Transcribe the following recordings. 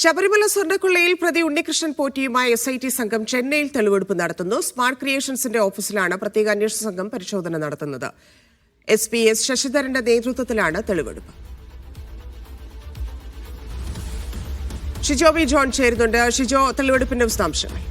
ശബരിമല സ്വർണക്കൊള്ളയിൽ പ്രതി ഉണ്ണികൃഷ്ണൻ പോറ്റിയുമായി എസ് ഐ ടി സംഘം ചെന്നൈയിൽ തെളിവെടുപ്പ് നടത്തുന്നു. സ്മാർട്ട് ക്രിയേഷൻസിന്റെ ഓഫീസിലാണ് പ്രത്യേക അന്വേഷണ സംഘം പരിശോധന നടത്തുന്നത്. എസ് പി എസ് ശശിധരന്റെ നേതൃത്വത്തിലാണ് തെളിവെടുപ്പ്. ഷിജോബി ജോൺ ചേരുന്നുണ്ട്. ഷിജോ തെളിവെടുപ്പിന്റെ വിശദാംശങ്ങൾ.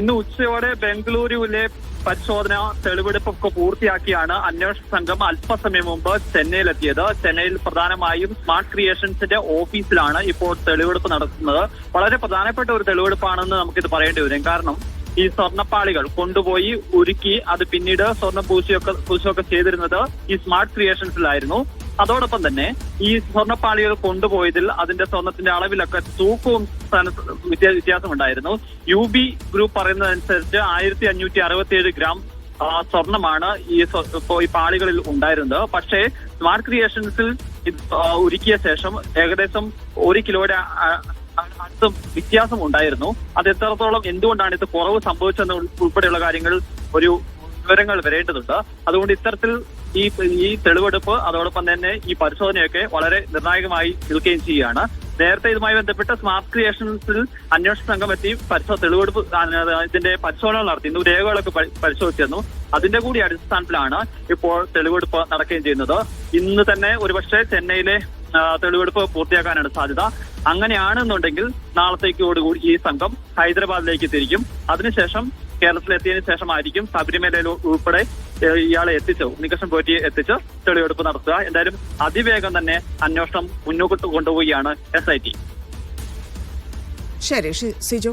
ഇന്ന് ഉച്ചയോടെ ബംഗളൂരുവിലെ പരിശോധന തെളിവെടുപ്പൊക്കെ പൂർത്തിയാക്കിയാണ് അന്വേഷണ സംഘം അല്പസമയം മുമ്പ് ചെന്നൈയിലെത്തിയത്. ചെന്നൈയിൽ പ്രധാനമായും സ്മാർട്ട് ക്രിയേഷൻസിന്റെ ഓഫീസിലാണ് ഇപ്പോൾ തെളിവെടുപ്പ് നടത്തുന്നത്. വളരെ പ്രധാനപ്പെട്ട ഒരു തെളിവെടുപ്പാണെന്ന് നമുക്കിത് പറയേണ്ടി വരും. കാരണം ഈ സ്വർണപ്പാളികൾ കൊണ്ടുപോയി ഉരുക്കി അത് പിന്നീട് സ്വർണ പൂശിയൊക്കെ പൂശിയൊക്കെ ചെയ്തിരുന്നത് ഈ സ്മാർട്ട് ക്രിയേഷൻസിലായിരുന്നു. അതോടൊപ്പം തന്നെ ഈ സ്വർണപ്പാളികൾ കൊണ്ടുപോയതിൽ അതിന്റെ സ്വർണത്തിന്റെ അളവിലൊക്കെ തൂക്കവും വ്യത്യാസമുണ്ടായിരുന്നു. യു ബി ഗ്രൂപ്പ് പറയുന്നതനുസരിച്ച് ആയിരത്തി അഞ്ഞൂറ്റി അറുപത്തി ഏഴ് ഗ്രാം സ്വർണമാണ് ഈ ഈ പാളികളിൽ ഉണ്ടായിരുന്നത്. പക്ഷേ സ്മാർട്ട് ക്രിയേഷൻസിൽ ഇത് ഒരുക്കിയ ശേഷം ഏകദേശം ഒരു കിലോയുടെ ആ- വ്യത്യാസം ഉണ്ടായിരുന്നു അത് എത്രത്തോളം എന്തുകൊണ്ടാണ് ഇത് കുറവ് സംഭവിച്ചെന്ന് ഉൾ- ഉൾപ്പെടെയുള്ള കാര്യങ്ങൾ ഒരു വിവരങ്ങൾ വരേണ്ടതുണ്ട്. അതുകൊണ്ട് ഇത്തരത്തിൽ ഈ ഈ തെളിവെടുപ്പ് അതോടൊപ്പം തന്നെ ഈ പരിശോധനയൊക്കെ വളരെ നിർണായകമായി നിൽക്കുകയും ചെയ്യുകയാണ്. നേരത്തെ ഇതുമായി ബന്ധപ്പെട്ട സ്മാർട്ട് ക്രിയേഷൻസിൽ അന്വേഷണ സംഘം എത്തി പരിശോ തെളിവെടുപ്പ് ഇതിന്റെ പരിശോധന ഇന്ന് രേഖകളൊക്കെ പരി- പരിശോധിച്ചിരുന്നു. അതിന്റെ കൂടി അടിസ്ഥാനത്തിലാണ് ഇപ്പോൾ തെളിവെടുപ്പ് നടക്കുകയും ചെയ്യുന്നത്. ഇന്ന് തന്നെ ഒരുപക്ഷെ ചെന്നൈയിലെ തെളിവെടുപ്പ് പൂർത്തിയാക്കാനാണ് സാധ്യത. അങ്ങനെയാണെന്നുണ്ടെങ്കിൽ നാളത്തേക്കോടുകൂടി ഈ സംഘം ഹൈദരാബാദിലേക്ക് തിരിക്കും. അതിനുശേഷം കേരളത്തിലെത്തിയതിനു ശേഷമായിരിക്കും ശബരിമലയിൽ ഉൾപ്പെടെ ഇയാളെ എത്തിച്ചോ. ഉണ്ണികൃഷ്ണൻ പോറ്റി എത്തിച്ച്. തെളിവെടുപ്പ് നടത്തുക. എന്തായാലും അതിവേഗം തന്നെ അന്വേഷണം മുന്നോട്ട് കൊണ്ടുപോവുകയാണ് എസ് ഐ ടി ശരി സിജു.